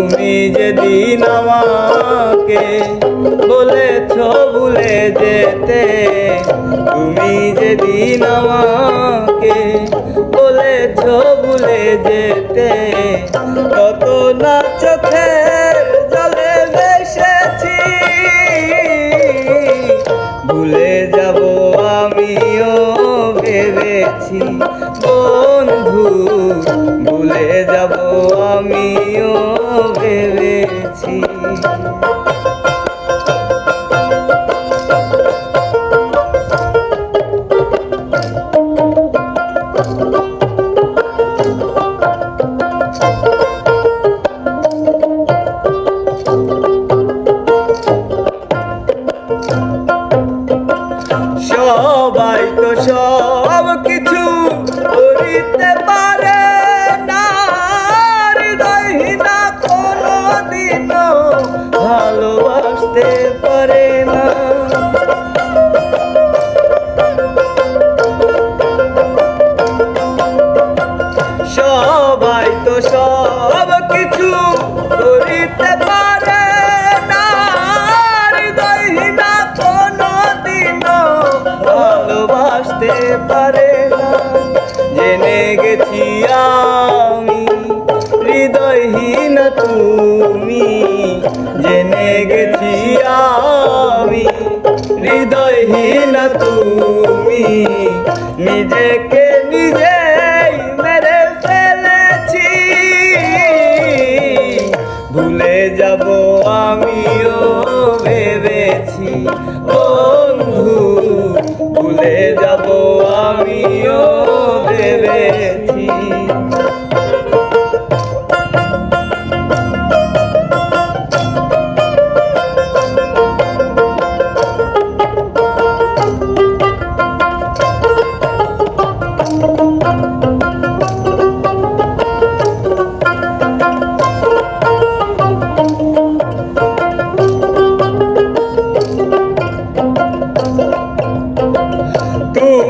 তুমি যেদিন আমাকে বলেছ ভুলে যেতে তুমি যেদিন আমাকে বলেছ ভুলে যেতে কত না বন্ধু ভুলে যাব আমিও ভেবেছি। সবাই তো সব না। হৃদয়হীনা কোনো দিনও ভালোবাসতে পারে না। সবাই তো সব কিছু হৃদয়হীন তুমি নিজেকে নিজেই মেরে ফেলেছি। ভুলে যাব আমিও ভেবেছি, বন্ধু, ভুলে যাব আমিও ভেবেছি।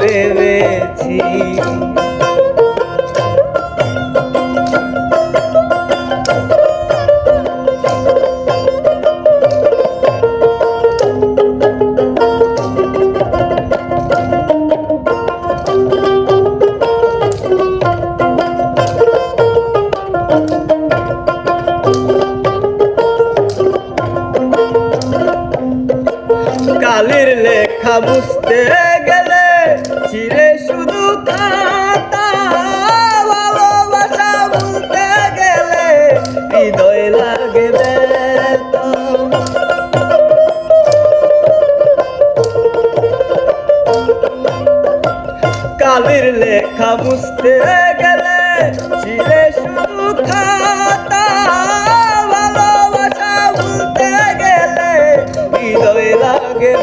ভেবেছি। কালির লেখা বুঝতে গেলে চিরে শুধু খাতা ভালোবাসা বলতে গেলে হৃদয় লাগে। কালির লেখা বুঝতে গেলে চিরে শুধু খাতা ভালোবাসা বলতে গেলে হৃদয় লাগে